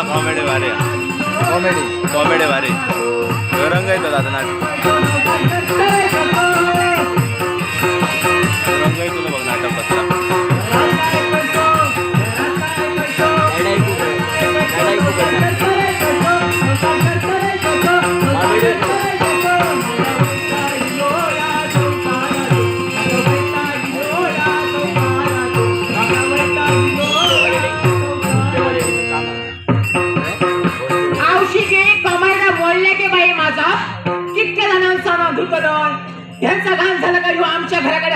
आता कॉमेडी भारी comedy comedy भारी रंग येतो आता नाटक.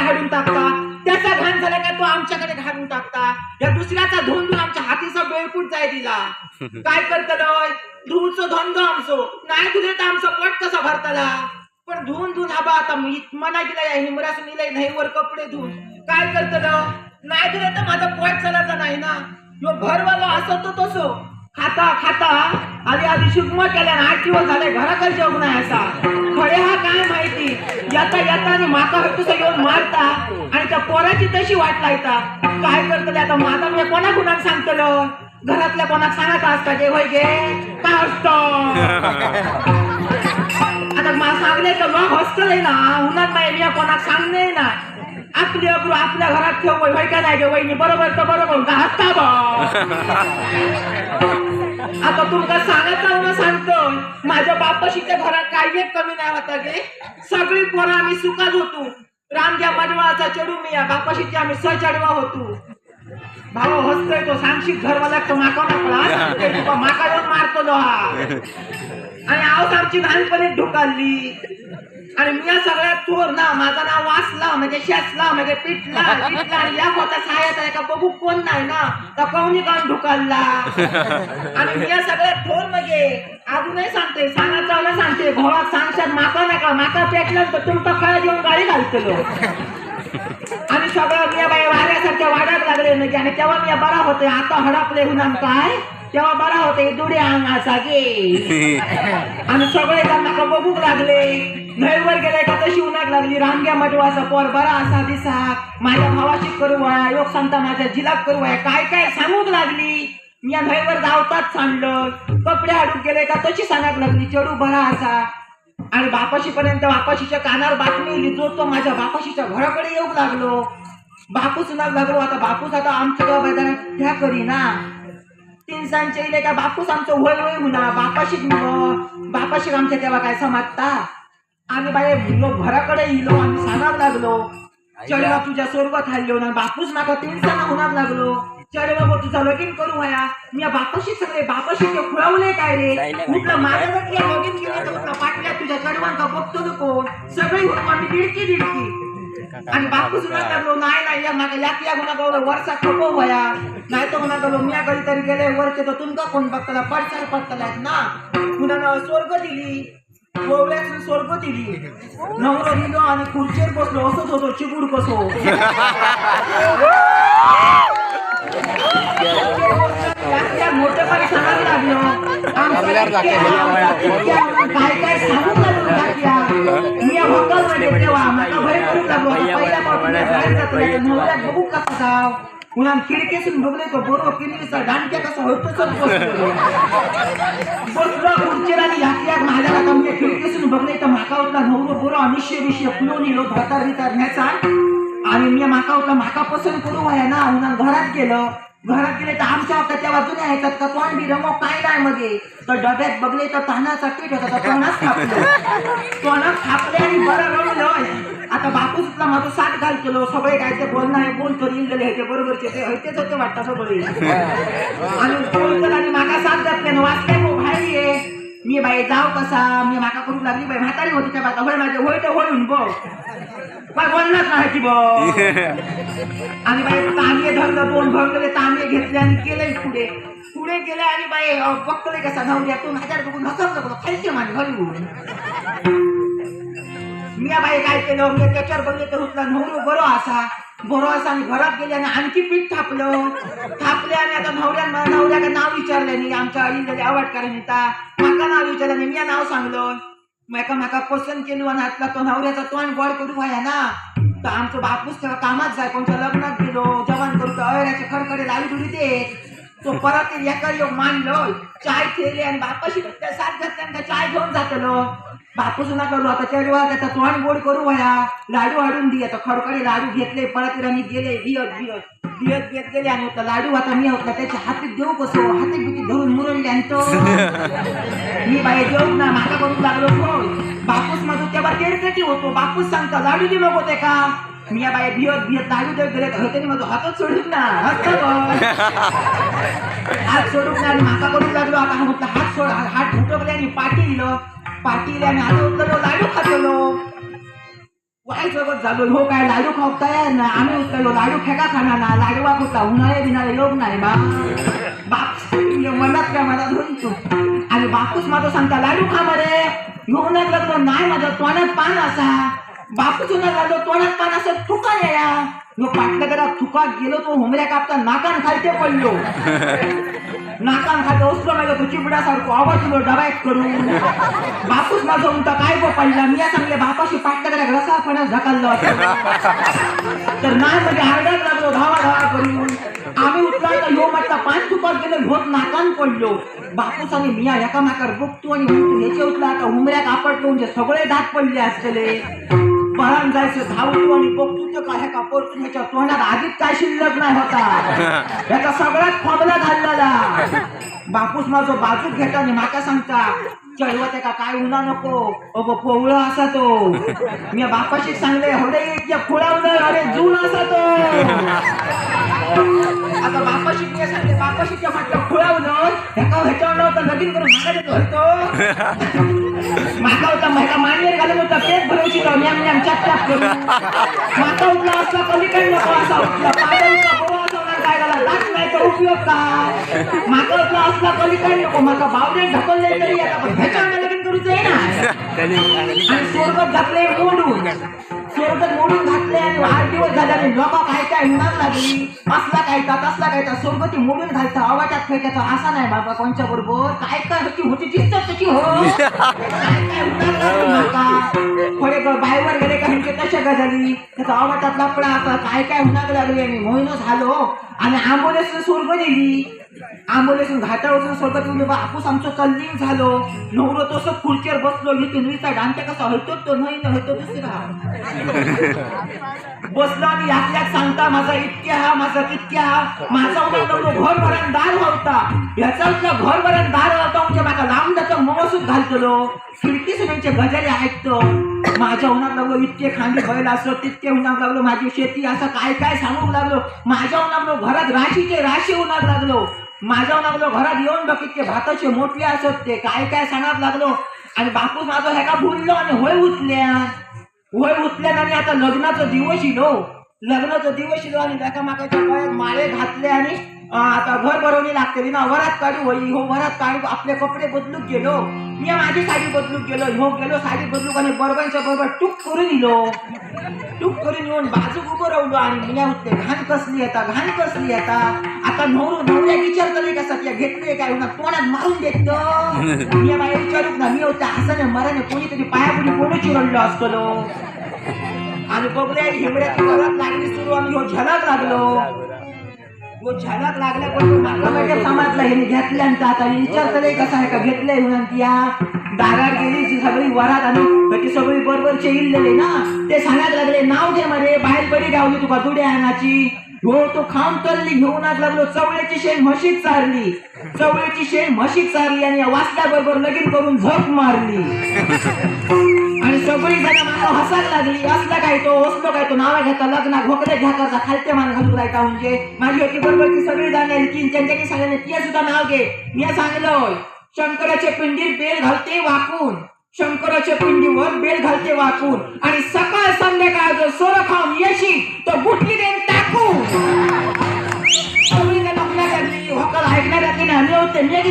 हाडून टाकता. त्याचा घाण झाला का तो आमच्याकडे घालून टाकता. या दुसऱ्याचा धुवून आमच्या हातीचा बेळकूट जाय दिला. काय करतलोय धुवूचो धंदो आमचो. नाही धुले तर आमचं पोट कसा भरतला? पण धुवून धुवून आबा आता मी मना गेला या हिमरासून इलाय नाही वर कपडे धुवून. काय करतलं? नाही धुले तर माझं पोट चालायचं नाही ना. ह्यो घरवालो असं तो तसो. खाता खाता. आधी आधी शुकम केल्या आठ दिवस झाले घराकडे जेवण नाही असा. खडे हा काय माहिती? येता येता माता हत्तुसा तुझं येऊन मारता आणि त्या पोराची तशी वाट लायता. काय करतले आता माता मी कोणा कुणाक सांगतलं घरातल्या कोणाक सांगत असता जे होय गे? काय असत? आता मा सांगले तर मग हसतलय ना. उन्हात नाही मी कोणाक सांगणे ना. आपली अब्रू आपल्या घरात ठेव होय का नाही गे वहिनी? बरोबर तर बरोबर. हसता बा? आता तुमका सांगायचं ना सांगतो माझ्या बापाशीच्या घरात काही एक कमी नाही होता गे. सगळी पोरं आम्ही सुखात होतो. रामग्या मडवाचा चढू मी या. बापाशीची आम्ही सचडवा होतो. भाऊ हसतोय तो. सांगशी घरवाला तो माका नको हा आणि आमची लहानपणी ढुकालली आणि मी या सगळ्यात थोर ना माझं नाव वाचला म्हणजे शेसला म्हणजे पिटला पिटला आणि या होता सायात आहे का बघू कोण नाही ना? तर कवनी काऊन ढुकालला आणि मी या सगळ्यात थोर म्हणजे अजूनही सांगते सांगायचं चावलं सांगते. घोळात सांगशात माका नका. माका पेटलं तर तुमचा खळा देऊन गाडी घालतलो. आणि सगळं मी बाई वाऱ्यासारख्या वाढायला लागले म्हणजे आणि तेव्हा मी बरा होते. आता हडपले हुनाम काय? तेव्हा बरा होते दुडे अंगाचा गे आणि सगळे त्यांना बघूक लागले. नळवर गेले का तशी उन्हाक लागली. रामग्या मटवाचा पोर बरा असा दिसा. माझ्या भावाशी करू वया योग सांगता माझ्या जिलाक करू वया काय काय सांगूक लागली? या नळवर धावताच सांडलं कपडे हाडूक गेले का तशी सांगाक लागली. चढू बरा असा. आणि बापाशी पर्यंत बापाशीच्या कानावर बातमी इली जो तो माझ्या बापाशीच्या घराकडे येऊ लागलो. बापूस नाग लागलो. आता बापूस आता आमच्या त्या करी ना तीन सांचे इले का बापूस आमचं वय वय हुना बापाशीक मुलं बापाशीक आमच्या तेव्हा काय समजता? आम्ही बाय इलो घराकडे इलो आम्ही सांगाक लागलो. चढवा तुझ्या स्वर्गात हल्लो ना बापूस माका तीन सणा होणार लागलो. चढवा भाऊ तुझा लगीन करू वया. मी बापाशी सगळे बापाशी ते खुळवले काय रे? म्हटलं माझं लगीन केलं तर पाटल्या तुझ्या चढवांका बघतो नको. सगळी होतो आम्ही दिडकी दिडकी आणि बापूस म्हणा लागलो नाही नाही या लाकी या म्हणा गवलं वरचा खपो वया नाही म्हणा गलो मी कधी तरी गेले वरचे तर तुमका कोण बघतला पडचाल पडतला ना पुन्हा स्वर्ग दिली. गोवल्याचं स्वर्ग दिली. नवरं दिलो आणि खुर्चीवर बसलो असंच होतो चिबूड कसो त्या मोठेपणी सांगायला लागलो आमच्या इतक्या- काय काय लागलो तेव्हा मला बघले तो बरोबर किल्लीचा दांडक्या कसा होतो खुर्चीला खिडकीतून बघले तर माका उठला नवरो बरो अनिश्य विषय फुलून येलो भातार बितार आणि मी माका उठला माका पसंत करू आहे ना म्हणून घरात गेलं. घरात गेले तर आमच्या हक्का त्या बाजूने येतात का तोंड बी रमो काय नाही मध्ये तर डब्यात बघले तर होता तर तोंडात थापलं. तोंडात थापले आणि बरं रमलं. आता बापूस तुला माझं साठ घाल केलो. सगळे काय ते बोलणं आहे बोल तर येईल गेले ह्याच्या बरोबरचे ते हयतेच होते वाटतं सगळे. आणि बोल तर आणि माका साथ घातले ना वाचते मग बाहेर ये. मी बाई जाव कसा? मी माका करू लागली बाई. म्हातारी होती त्या बाता. होय माझे होय तर होईल बघ. काय बोलणार नाही की बघ. आणि बाई तांबे धरलं दोन भरलेले तांबे घेतले आणि केले पुढे. पुढे गेले आणि बाई बघतले कसा नवऱ्यातून हजार बघून हसत नको खायचे माझे घरी मी बाई काय केलं? मी त्याच्यावर बघले तर उठला नवरो बरो असा. बरो आणि घरात गेले आणि आणखी पीठ थापलं. थापले आणि आता नवऱ्या नवऱ्याला नाव विचारलं नाही. आमच्या आईला आवड कारण माका नाव विचारलं नाही मी नाव सांगलं. माका माका पसंत केलो आणि आतला तो नवऱ्याचा तोंड गोड करू आहे ना. तर आमचं बापूस तेव्हा कामात जाय कोणत्या लग्नात गेलो जवान करू तर अयराचे खडखडे लावी दुरी ते तो परत एका योग मांडलो चाय ठेवली आणि बापाशी त्या साथ घातल्यानंतर चाय घेऊन जातलो. बापू सुना करू आता वेळा आता तोंड गोड करू वया. लाडू हाडून दे आता खडखडे लाडू घेतले परत मी गेले भियत भियत भियत घेत गेले आणि आता लाडू आता मी होता त्याच्या हातीत देऊ कसो? हातीत बिती धरून मुरडले आणि तो मी बाई देऊ ना माका करून लागलो बापूस माझं तेव्हा तेरकटी होतो. बापूस सांगता लाडू दे नको ते का मी या बाई भियत भियत लाडू देत गेले त्याने माझं हातच सोडून ना हात. सोडून ना आणि माका करून लागलो आता हा म्हटलं हात सोड हात उठवले आणि पाठी दिलं. पाठी आणि आता लाडू खातलो वाईट सोबत झालो हो काय लाडू खाऊ तयार ना आम्ही उतरलो लाडू फेका खाणार ना लाडू वापरता उन्हाळे बिनाळे योग नाही बा. बाप मनात काय मला धुंचू आणि बापूस माझं सांगता लाडू खा मरे. घेऊन लागलो नाही माझं तोंडात पान असा. बापूस लागलो तोंडात पान असं ठुका या ह्यो पाटल्या चुका गेलो तो हुमऱ्या कापता नाकान खालते पडलो. नाकान खाते उसलो नाही तो चिपड्यासारखो आवाज दिलो डबायत करून. बापूस माझं म्हणता काय गो पडला? मी सांगले बापाशी पाटल्या जरा घसा ढकललो तर नाही म्हणजे आरडाच लागलो धावा धावा करून. आम्ही उठला तर ह्यो म्हटला पाच तुपात गेलो ह्योत नाकान पडलो. बापूस आणि मिया एका बघतो आणि म्हणतो ह्याचे उठला आता हुमऱ्यात आपटलो म्हणजे सगळे दात पडले असतले. पळान जायचं धावतो आणि बघतो तर काय? का ह्याच्या तोंडात आधीच काय शिल्लक नाही होता. ह्याचा सगळ्यात खोबला घाललेला बापूस माझं बाजूक घेता आणि माका सांगता. चढवत का काय उन्हा नको. अगो पोवळा असा तो. मी बापाशी सांगले होडे खुळावलं अरे जून असा तो. आता बापाशी मी सांगले बापाशी त्या म्हटलं खुळावलं ह्याका ह्याच्यावर नव्हतं लगीन करून मागा देतो होतो. माका होता महिला मान्य घालून होता पेट भरवशी तो न्याम न्याम चाप चाप करून. माता उठला असला पलीकडे नको असा उठला. पाय उठला बोवा असा होणार काय झाला दात नाही तर उपयोग काय? माका उठला असला पलीकडे नको. माका बावडे ढकलले तरी आता पण ह्याच्यावर लगीन करूच आहे ना आणि स्वर्गात घातले मोडून. स्वर्गात मोडून घातले आणि आठ दिवस झाले आणि लोक काय काय उन्हात लागली? असला काय का तसला काय का स्वर्गती मोडून घालता. आवाजात फेकायचा असा नाही बाबा कोणच्या बरोबर? काय काय होती? होती दिसत त्याची हो. काय काय थोडे बाहेर गेले का म्हणजे तशा गजाली? त्याचा आवाजात लपडा आता. काय काय उन्हात लागली? आणि मोहिनो झालो आणि आंबोलेस स्वर्ग दिली. आंबोलेसून घाटावरून स्वर्गात येऊन बापूस आमचं कल्लीन झालो. नवरो तसं खुर्चीवर बसलो मी नुसता डांटे कसा होतो तो नाही न होतो दुसरा. बसलो आणि यातल्यात सांगता माझा इतक्या हा माझा तितक्या हा माझा उन्हा घर भरण दार होता. याचा उठला घर भरण दार होता म्हणजे माझा लांब त्याचा मोसूत घालतलो. खिडकी सुनांचे गजाले ऐकतो. माझ्या उन्हात लागलो इतके खांदी बैल असलो तितके उन्हात लागलो माझी शेती असं काय काय सांगू लागलो. माझ्या उन्हात घरात राशीचे राशी उन्हात लागलो. माझ्या लागलो घरात येऊन बघितले भाताचे मोठले असत ते काय काय सांगत लागलो. आणि बापूस माझं ह्याका भुललो आणि होय उतल्या होय उठल्यान आणि आता लग्नाचं दिवस इलो लग्नाचं दिवस इलो आणि त्याका मागायच्या गळ्यात माळे घातले आणि आता घर भरवणी लागते ना वरात काढू होई हो वरात काढू आपले कपडे बदलूक गेलो. मी माझी साडी बदलूक गेलो हो गेलो साडी बदलूक आणि बरोबरच्या बरोबर टूक करून इलो टूक करून येऊन बाजूक उभं राहिलो आणि मी उठले घाण कसली येता घाण कसली येता आता नवरू नवऱ्या विचार करले कसा त्या घेतले काय? ना तोंडात मारून देत? मी बाई विचारूक ना मी होते हसाने मराने कोणीतरी पायापुढे कोणी चिरडलो असतो आणि बघले हिमड्याची घरात लागली सुरू आणि ह्यो झलक लागलो. झलक समाजला. हे घेतल्यानंतर आता विचारतले कसा आहे का? घेतलंय म्हणून ती या. दारात गेली ती सगळी वरात आणि ती सगळी बरोबरचे इल्लेले ना. ते सांगायला लागले नाव घे मरे बाहेर बरी गावली तुका दुड्या आणाची हो तो खाऊन तरली घेऊन आज लागलो चवळ्याची शेण म्हशीत चारली. चवळ्याची शेण म्हशीत चारली आणि वाचल्या बरोबर लगीन करून झप मारली. आणि सगळी जण मला हसायला लागली असला काय तो असलो काय तो नावा घेता लग्न घोकडे घ्या करता खालते मान घालू लायका म्हणजे. माझी होती बरोबर ती सगळी जाणार की त्यांच्यानी सांगितलं ती सुद्धा नाव घे. मी सांगितलं शंकराच्या पिंडीत बेल घालते वाकून. शंकराच्या पिंडीवर बेल घालते वाकून. आणि सकाळ संध्याकाळ जर सोर खाऊन येशी तर बुटली देईन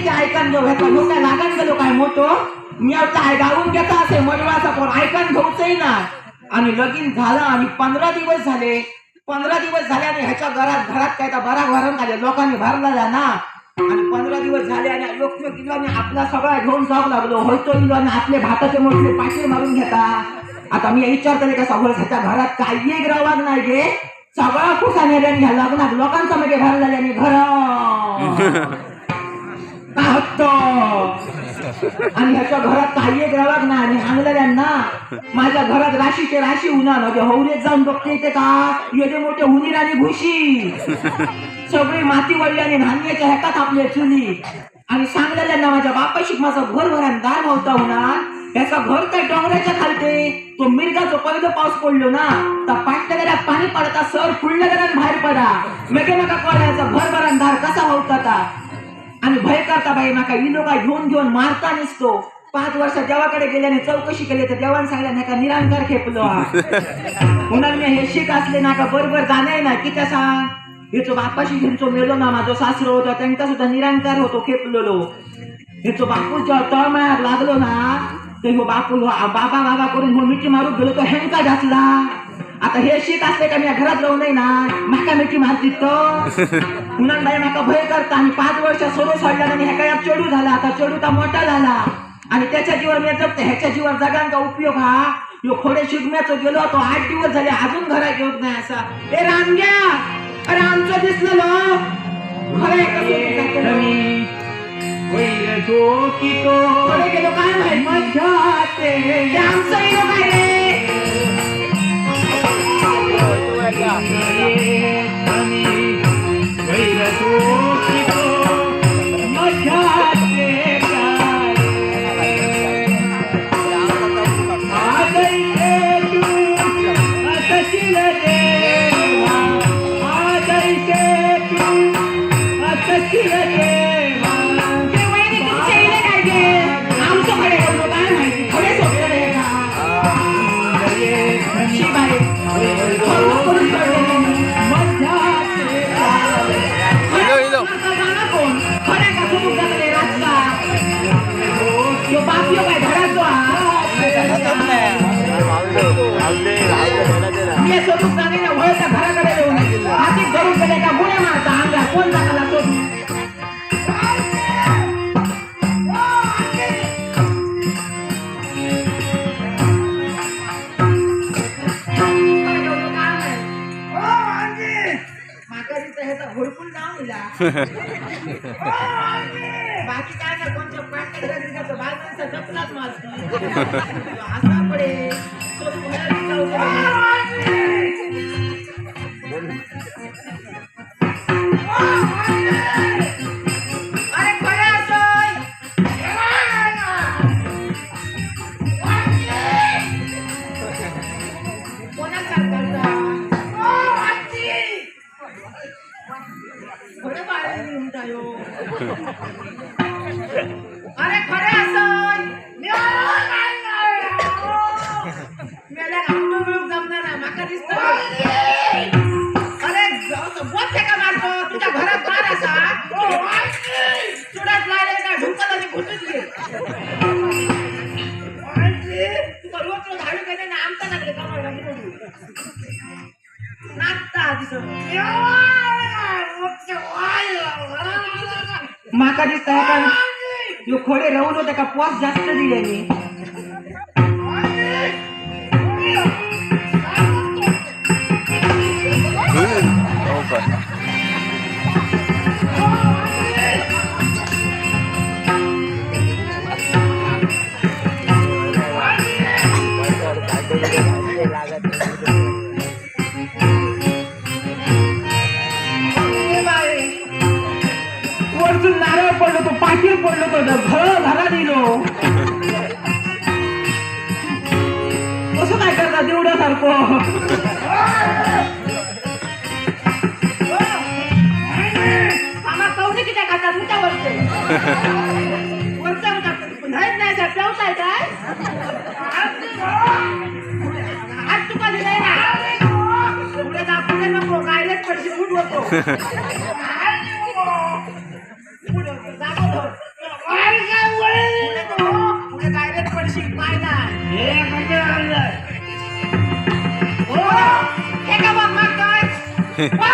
ऐकन घेऊ? ह्याचा लागण गेलो काय मोठो? मी आहे घेता असे मडवाचा ऐकन घेऊचही ना आणि लगीन झालं आणि पंधरा दिवस झाले. पंधरा दिवस झाले आणि ह्याच्या घरात घरात काय तर बरा भरून आले लोकांनी भरला ना. आणि पंधरा दिवस झाले आणि योग्य किलो आपला सगळा घेऊन जाऊ लागलो. होतो इलो आणि आपले भाताचे मोठे पाठी मारून घेता. आता मी विचारतो का सगळं ह्याच्या घरात काही एक नाही गे? सगळा खुसा नेल्याने ह्या लग्नात लोकांचा मध्ये घर. काय हत्तो आणि ह्याच्या घरात काही एक रवाग ना आणि सांगलेल्यांना माझ्या घरात राशीचे राशी उन्हा म्हणजे हौरेत जाऊन बघते ते का? येते मोठे हुनीर आणि घुशी सगळी माती वळल्याने धान्याच्या ह्याकात आपले चुली. आणि सांगलेल्यांना माझ्या बापाशी माझं घर भरान दार नव्हता होणार याचा घर त्या डोंगराच्या खालते. तो मिरगाचा पहिलं पाऊस पडलो ना तर पाटल्या पाणी पडता सर फुडल्या जरा बाहेर पडा. मेके नका घर भरण धार कसा होता आणि भय करता बाई माका ही घेऊन घेऊन मारता नसतो. पाच वर्ष देवाकडे गेल्याने चौकशी केली तर देवान सांगल्या नाका निरांकार खेपलो म्हणून मी हे शिक असले नाका बरोबर जाणे ना किती सांग हिचो बापाशी घेऊनचो मेलो ना माझो सासरो होता त्यांचा सुद्धा निरांकार होतो खेपलेलो. हिचो बापू जेव्हा तळमळ्यात लागलो ना तर ह्यो बापू बाबा बाबा करून ह्यो मिठी मारून गेलो तो हेंका घातला. आता हे शीत असले का मी घरात जाऊ नये ना? माका मिठी मारती तो म्हणून बाई माका भय करता. आणि पाच वर्ष सोडू सोडला आणि ह्या काय चडू झाला. आता चडू का मोठा झाला. आणि त्याच्या जीवर मी जगते. ह्याच्या जीवर जगांचा उपयोग हा. ह्यो खोडे शिगम्याचो गेलो तो आठ दिवस झाले अजून घरात येऊत नाही असा. ए रामग्या अरे आमचं दिसलेलो खरं खरे काय माहीत मजा ते आमचं येलो काय रे मी सोडून जाणे ना. वळच्या घराकडे येऊन हाती धरून गेले का गुन्हे मारता अंगा कोण जाणाला सोडून म्हातारीचं ह्याचा भरपूर नाव दिला बाकी काय ना कोणच्या पाट्या घरात बाल माणसं जपलाच माझं. असा पडे अरे बोट का मारतो. तुझ्या घरात मार असा. चुडात लागले का ढुंकत आणि घुटून घे तुका रोज रोज हाडू केले ना आमचा लागले का नाचता तिथं माका दिसत खोडे राहून होते का? पॉस जास्त दिल्याने हो पडलो तो घर घरा दिलो कसं काय करता तेवढ्यासारखं आम्हा कवने किती खातात उठा वरते वरचा उठा नाही सर पेवताय काय हात तुका दिलाय ना पुढे जा पुढे नको गायलेच पडशी फूट होतो Yeah.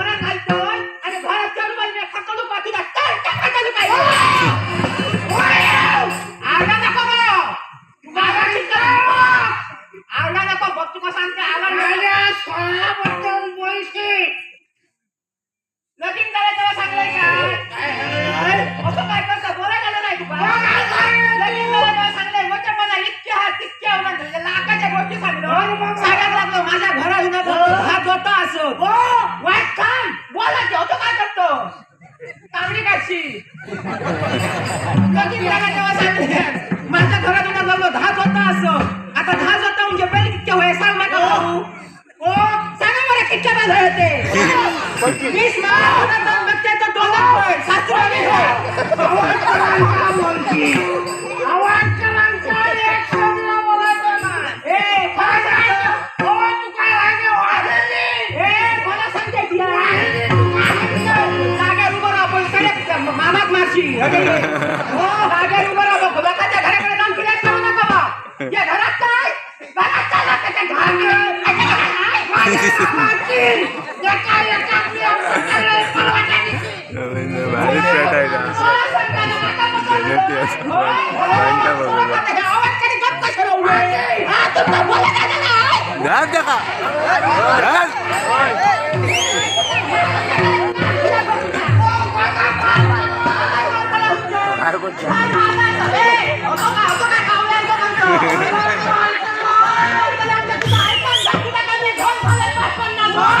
Lagi berangkat kawasan দেখা Bye.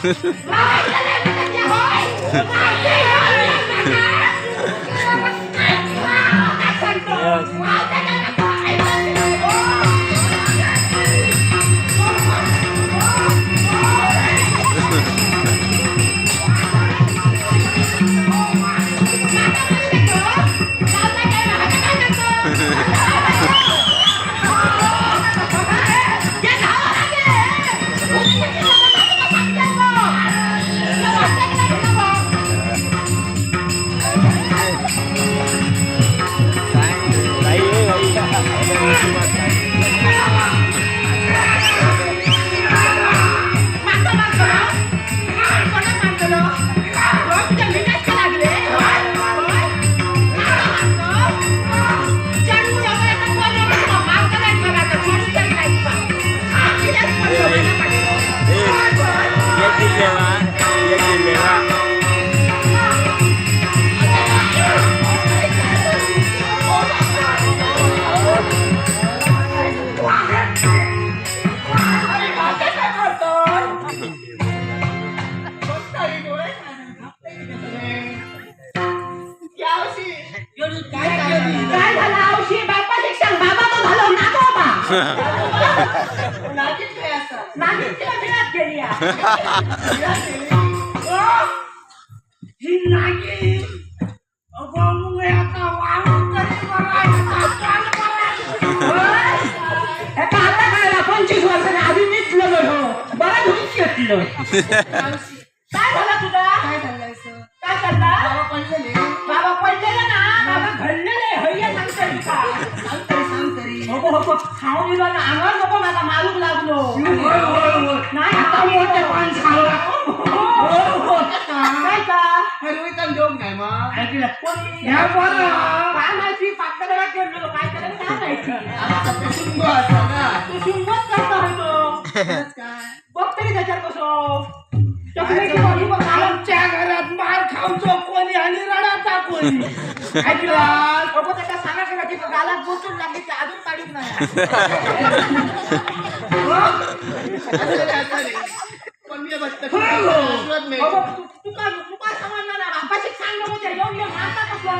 Ay, ay, ay, ay, तिला मिळत गेली. आ. ओ, ही नागी. अगं मुंगे आता वाळून तरी बघायचं, काल बघायचं. होय? एका आता खायला पंचवीस वर्षाने आधी मीच लग्न बरं धुवून घेतलं. काय झालं तुझा? काय चाललायचं काय चालला बाबा पडलेले. बाबा पडलेला ना? बाबा घडलेले हय्या सांगता नको नको खाऊन दिलं ना अंगावर नको माझा मारूक लागलो. नाही आता मोठे काय का? नाही मग. माहिती गेलो. काय काय करता होतो. बघ तरी त्याच्यात कसं. आमच्या घरात मार खाऊचो कोणी आणि रडाचा कोणी. ऐकला? की गालात बोचून लागली की अजून काढीत नाही असं रे, असं रे. पण मी बघतो. आशीर्वाद मिळतो. अगो, तू- तुका तुका समजलं ना बापाशी सांग नको ते येऊन येऊन मारता कसं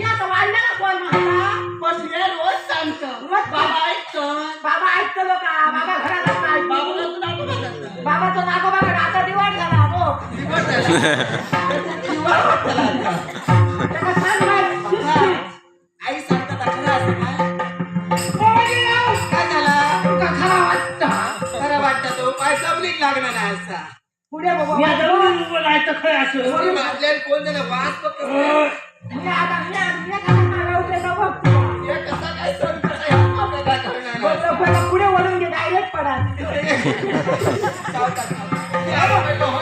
या तर वाढलं ना कोण मारता पण रोज सांगतो रोज बाबा ऐकतो बाबा ऐकतो का बाबा घरात असता तू असतं. बाबाचं नागोबाकडे आता दिवाळ झाला हो झाले. आई सांगतात खरं असं काय झाला तुका खरा वाटतं. खरं वाटतं तो काय सबलीक लागणार नाही असा पुढे बघू. कोणी मारले कोण त्याला वास फक्त मी आता मी आता- मी आता मागे उभे राहू बघ तुला. हे कसा काय हे कळणार नाही. बघ, पुढे वळून घे डायरेक्ट पडा सावकाश, सावकाश. हे.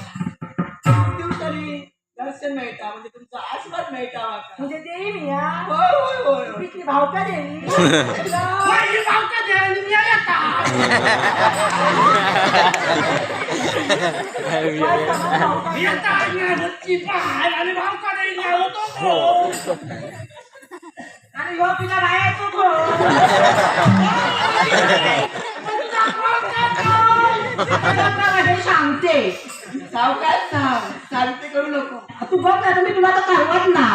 दर्शन मिळता म्हणजे तुमचा आशीर्वाद मिळता माका. म्हणजे देई मी हा. होय होय होय होय. किती भावका देवी ही देवी, आणि ह्यो बाहेर तो तो. तुला हे सांगते सावकाश सांग सांगते करू नको तू बघ ना मी तुला तर ना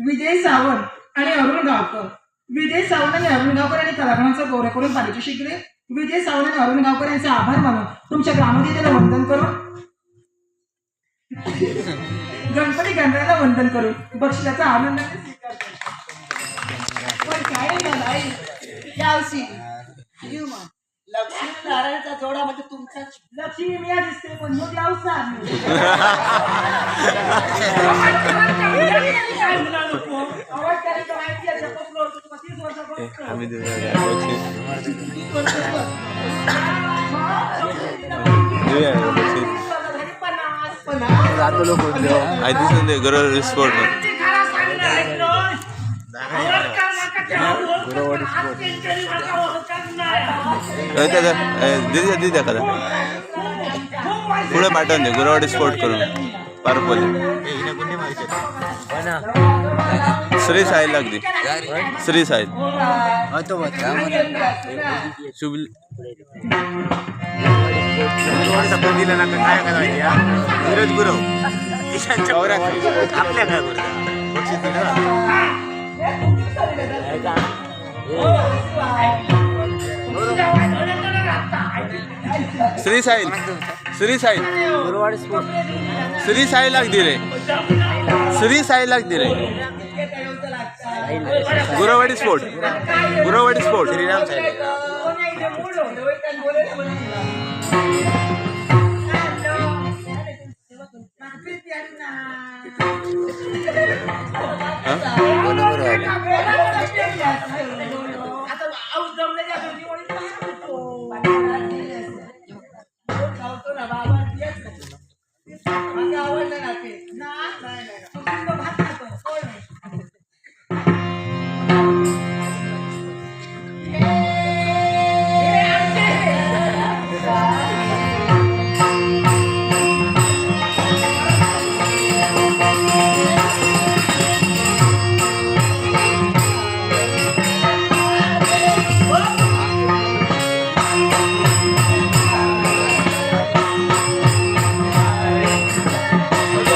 विजय सावंत आणि अरुण गावकर. विजय सावंत आणि अरुण गावकर यांनी कलाकारांचा गौरव करून पाहिजे शिकले विजय सावंत आणि अरुण गावकर यांचे आभार मानून तुमच्या ग्रामदेवीला वंदन करून गणपती गणरायाला वंदन करून बक्षिसाचा आनंद पण काय नाही यावशी लक्ष्मी नारायणचा जोडा म्हणजे तुमचाच लक्ष्मी मी दिसते पण वर्ष बघतो. आम्ही जातो लोक आई दिसून दे गरज रिस्पोर्ट खरा सांगणं दिद्या ओळखता पुढे पाठवून दे गुरवाडी स्पोर्ट करून. पारपोली श्री साहिल अगदी श्री साहिल शुभ दिलं ना काय करायचं गुरव आपल्या काय बक्षीस दिलं. श्री साई श्री साई श्री साहिल लागली रे. श्री साहिल लागली रे. गुरवाडी स्पोर्ट गुरवाडी स्पोर्ट श्रीराम साई मला आवडलं ना ते ना? तू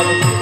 Thank you.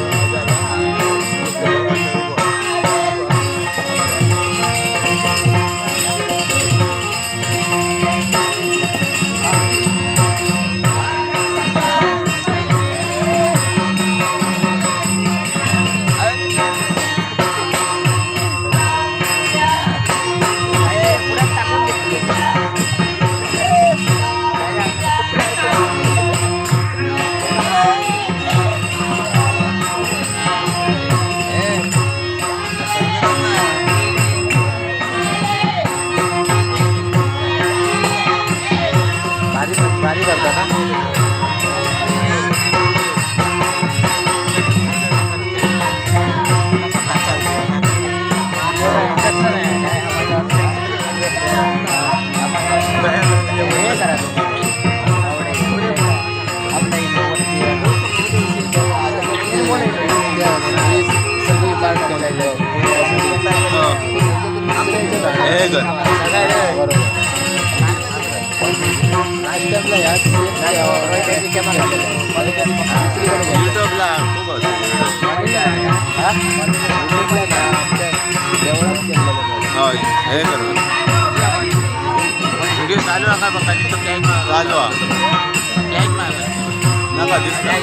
युट्यूबला खूप होय हे करू व्हिडिओ चालू नका बघा तिथं टॅग चालू हा. टॅग मारा नका दिसता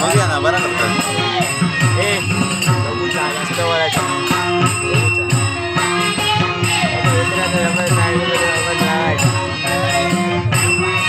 बघूया ना बरा करता Let's go, let's.